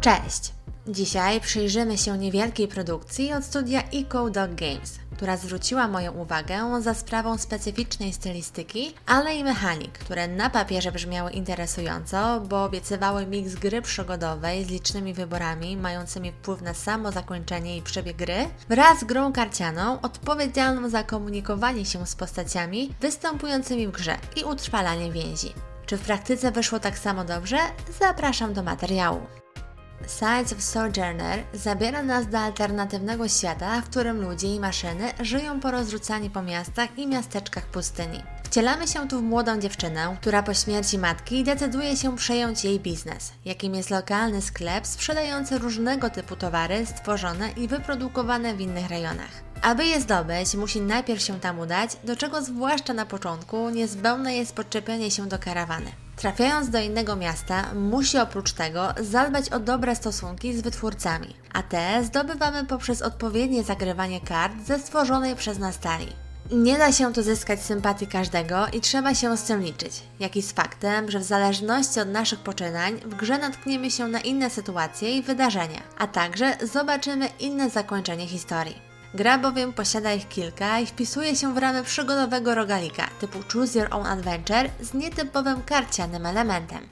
Cześć! Dzisiaj przyjrzymy się niewielkiej produkcji od studia Eco Dog Games, która zwróciła moją uwagę za sprawą specyficznej stylistyki, ale i mechanik, które na papierze brzmiały interesująco, bo obiecywały miks gry przygodowej z licznymi wyborami mającymi wpływ na samo zakończenie i przebieg gry, wraz z grą karcianą odpowiedzialną za komunikowanie się z postaciami występującymi w grze i utrwalanie więzi. Czy w praktyce wyszło tak samo dobrze? Zapraszam do materiału. Science of Sojourner zabiera nas do alternatywnego świata, w którym ludzie i maszyny żyją porozrzucani po miastach i miasteczkach pustyni. Wcielamy się tu w młodą dziewczynę, która po śmierci matki decyduje się przejąć jej biznes, jakim jest lokalny sklep sprzedający różnego typu towary stworzone i wyprodukowane w innych rejonach. Aby je zdobyć, musi najpierw się tam udać, do czego zwłaszcza na początku niezbędne jest podczepienie się do karawany. Trafiając do innego miasta, musi oprócz tego zadbać o dobre stosunki z wytwórcami, a te zdobywamy poprzez odpowiednie zagrywanie kart ze stworzonej przez nas talii. Nie da się tu zyskać sympatii każdego i trzeba się z tym liczyć, jak i z faktem, że w zależności od naszych poczynań w grze natkniemy się na inne sytuacje i wydarzenia, a także zobaczymy inne zakończenie historii. Gra bowiem posiada ich kilka i wpisuje się w ramy przygodowego rogalika typu Choose Your Own Adventure z nietypowym karcianym elementem.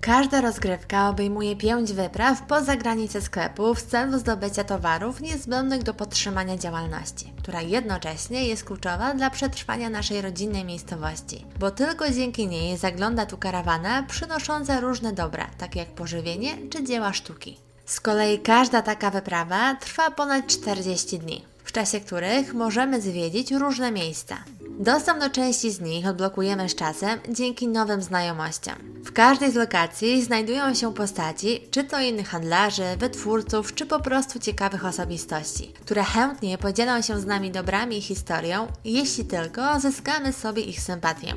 Każda rozgrywka obejmuje pięć wypraw poza granice sklepu w celu zdobycia towarów niezbędnych do podtrzymania działalności, która jednocześnie jest kluczowa dla przetrwania naszej rodzinnej miejscowości, bo tylko dzięki niej zagląda tu karawana przynosząca różne dobra, takie jak pożywienie czy dzieła sztuki. Z kolei każda taka wyprawa trwa ponad 40 dni, w czasie których możemy zwiedzić różne miejsca. Dostęp do części z nich odblokujemy z czasem dzięki nowym znajomościom. W każdej z lokacji znajdują się postaci, czy to innych handlarzy, wytwórców, czy po prostu ciekawych osobistości, które chętnie podzielą się z nami dobrami i historią, jeśli tylko zyskamy sobie ich sympatię.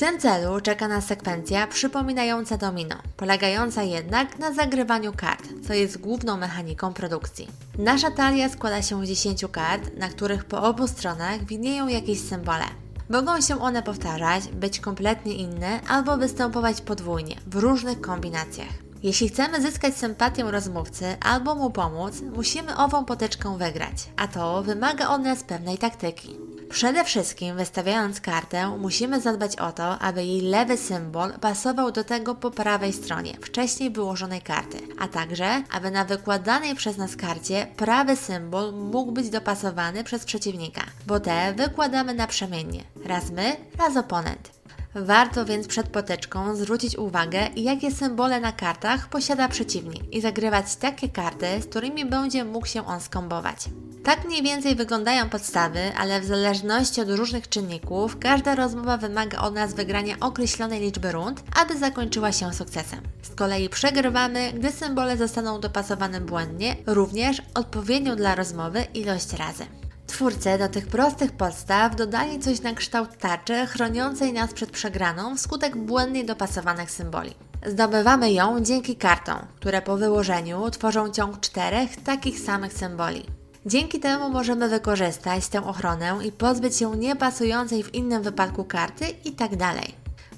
Tym celu czeka nas sekwencja przypominająca domino, polegająca jednak na zagrywaniu kart, co jest główną mechaniką produkcji. Nasza talia składa się z 10 kart, na których po obu stronach widnieją jakieś symbole. Mogą się one powtarzać, być kompletnie inne albo występować podwójnie, w różnych kombinacjach. Jeśli chcemy zyskać sympatię rozmówcy albo mu pomóc, musimy ową potyczkę wygrać, a to wymaga od nas pewnej taktyki. Przede wszystkim wystawiając kartę, musimy zadbać o to, aby jej lewy symbol pasował do tego po prawej stronie wcześniej wyłożonej karty, a także, aby na wykładanej przez nas karcie prawy symbol mógł być dopasowany przez przeciwnika, bo te wykładamy naprzemiennie, raz my, raz oponent. Warto więc przed potyczką zwrócić uwagę, jakie symbole na kartach posiada przeciwnik i zagrywać takie karty, z którymi będzie mógł się on skombować. Tak mniej więcej wyglądają podstawy, ale w zależności od różnych czynników, każda rozmowa wymaga od nas wygrania określonej liczby rund, aby zakończyła się sukcesem. Z kolei przegrywamy, gdy symbole zostaną dopasowane błędnie, również odpowiednią dla rozmowy ilość razy. Twórcy do tych prostych podstaw dodali coś na kształt tarczy chroniącej nas przed przegraną wskutek błędnie dopasowanych symboli. Zdobywamy ją dzięki kartom, które po wyłożeniu tworzą ciąg czterech takich samych symboli. Dzięki temu możemy wykorzystać tę ochronę i pozbyć się niepasującej w innym wypadku karty i tak.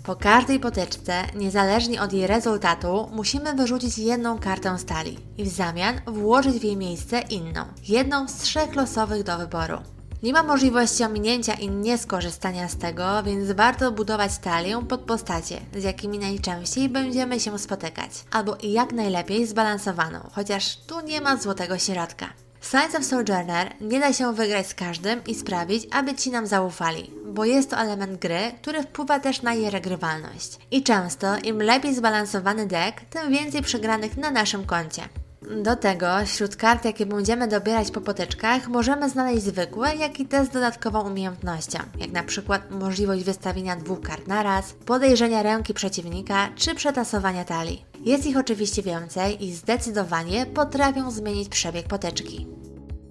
Po każdej potyczce, niezależnie od jej rezultatu, musimy wyrzucić jedną kartę stali i w zamian włożyć w jej miejsce inną, jedną z trzech losowych do wyboru. Nie ma możliwości ominięcia i nieskorzystania z tego, więc warto budować talię pod postacie, z jakimi najczęściej będziemy się spotykać, albo jak najlepiej zbalansowaną, chociaż tu nie ma złotego środka. Science of Sojourner nie da się wygrać z każdym i sprawić, aby ci nam zaufali, bo jest to element gry, który wpływa też na jej regrywalność. I często im lepiej zbalansowany deck, tym więcej przegranych na naszym koncie. Do tego, wśród kart, jakie będziemy dobierać po potyczkach, możemy znaleźć zwykłe, jak i te z dodatkową umiejętnością, jak na przykład możliwość wystawienia dwóch kart naraz, podejrzenia ręki przeciwnika czy przetasowania talii. Jest ich oczywiście więcej i zdecydowanie potrafią zmienić przebieg potyczki.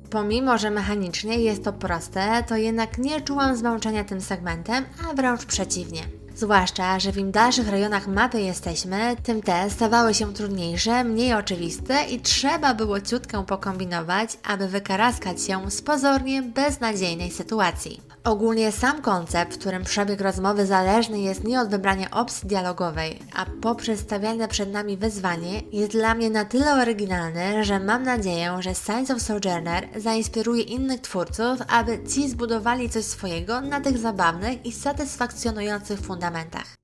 Pomimo, że mechanicznie jest to proste, to jednak nie czułam zmęczenia tym segmentem, a wręcz przeciwnie. Zwłaszcza, że w im dalszych rejonach mapy jesteśmy, tym te stawały się trudniejsze, mniej oczywiste i trzeba było ciutkę pokombinować, aby wykaraskać się z pozornie beznadziejnej sytuacji. Ogólnie sam koncept, w którym przebieg rozmowy zależny jest nie od wybrania opcji dialogowej, a poprzez stawiane przed nami wyzwanie, jest dla mnie na tyle oryginalny, że mam nadzieję, że Science of Sojourner zainspiruje innych twórców, aby ci zbudowali coś swojego na tych zabawnych i satysfakcjonujących fundamentach.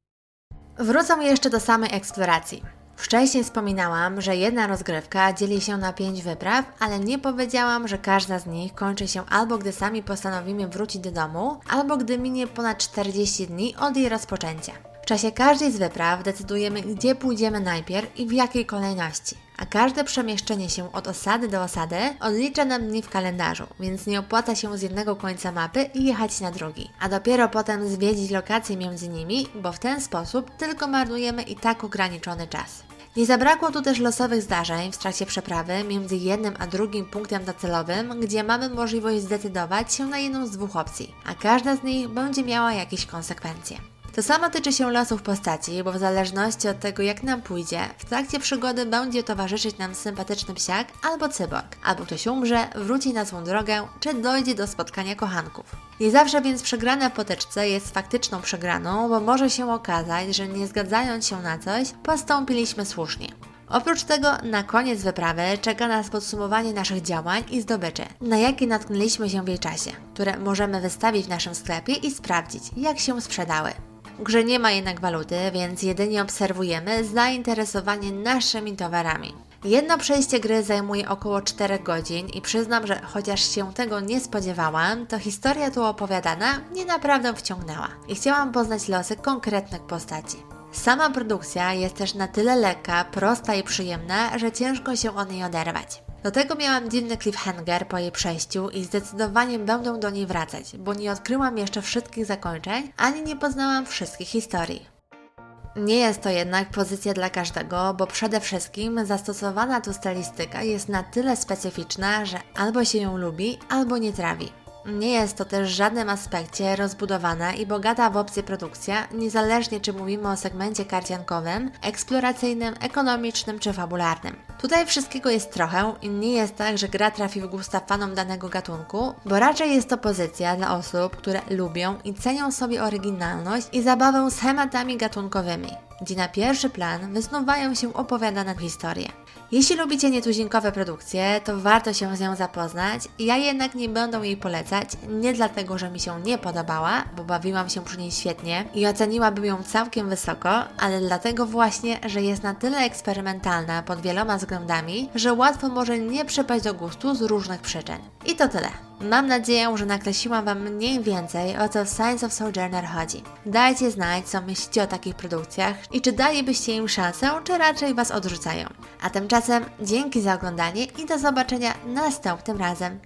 Wrócę jeszcze do samej eksploracji. Wcześniej wspominałam, że jedna rozgrywka dzieli się na pięć wypraw, ale nie powiedziałam, że każda z nich kończy się albo gdy sami postanowimy wrócić do domu, albo gdy minie ponad 40 dni od jej rozpoczęcia. W czasie każdej z wypraw decydujemy, gdzie pójdziemy najpierw i w jakiej kolejności. A każde przemieszczenie się od osady do osady odlicza nam dni w kalendarzu, więc nie opłaca się z jednego końca mapy i jechać na drugi, a dopiero potem zwiedzić lokacje między nimi, bo w ten sposób tylko marnujemy i tak ograniczony czas. Nie zabrakło tu też losowych zdarzeń w trakcie przeprawy między jednym a drugim punktem docelowym, gdzie mamy możliwość zdecydować się na jedną z dwóch opcji, a każda z nich będzie miała jakieś konsekwencje. To samo tyczy się losów postaci, bo w zależności od tego jak nam pójdzie, w trakcie przygody będzie towarzyszyć nam sympatyczny psiak albo cyborg, albo ktoś umrze, wróci na swą drogę, czy dojdzie do spotkania kochanków. Nie zawsze więc przegrana w potyczce jest faktyczną przegraną, bo może się okazać, że nie zgadzając się na coś, postąpiliśmy słusznie. Oprócz tego na koniec wyprawy czeka nas podsumowanie naszych działań i zdobyczy, na jakie natknęliśmy się w jej czasie, które możemy wystawić w naszym sklepie i sprawdzić, jak się sprzedały. Grze nie ma jednak waluty, więc jedynie obserwujemy zainteresowanie naszymi towarami. Jedno przejście gry zajmuje około 4 godzin i przyznam, że chociaż się tego nie spodziewałam, to historia tu opowiadana mnie naprawdę wciągnęła i chciałam poznać losy konkretnych postaci. Sama produkcja jest też na tyle lekka, prosta i przyjemna, że ciężko się od niej oderwać. Do tego miałam dziwny cliffhanger po jej przejściu i zdecydowanie będę do niej wracać, bo nie odkryłam jeszcze wszystkich zakończeń, ani nie poznałam wszystkich historii. Nie jest to jednak pozycja dla każdego, bo przede wszystkim zastosowana tu stylistyka jest na tyle specyficzna, że albo się ją lubi, albo nie trawi. Nie jest to też w żadnym aspekcie rozbudowana i bogata w opcje produkcja, niezależnie czy mówimy o segmencie karciankowym, eksploracyjnym, ekonomicznym czy fabularnym. Tutaj wszystkiego jest trochę i nie jest tak, że gra trafi w gusta fanom danego gatunku, bo raczej jest to pozycja dla osób, które lubią i cenią sobie oryginalność i zabawę schematami gatunkowymi, gdzie na pierwszy plan wysnuwają się opowiadane historie. Jeśli lubicie nietuzinkowe produkcje, to warto się z nią zapoznać. Ja jednak nie będę jej polecać, nie dlatego, że mi się nie podobała, bo bawiłam się przy niej świetnie i oceniłabym ją całkiem wysoko, ale dlatego właśnie, że jest na tyle eksperymentalna pod wieloma względami, że łatwo może nie przypaść do gustu z różnych przyczyn. I to tyle. Mam nadzieję, że nakreśliłam Wam mniej więcej o co w Science of Sojourner chodzi. Dajcie znać, co myślicie o takich produkcjach i czy dalibyście im szansę, czy raczej Was odrzucają. A tymczasem dzięki za oglądanie i do zobaczenia następnym razem.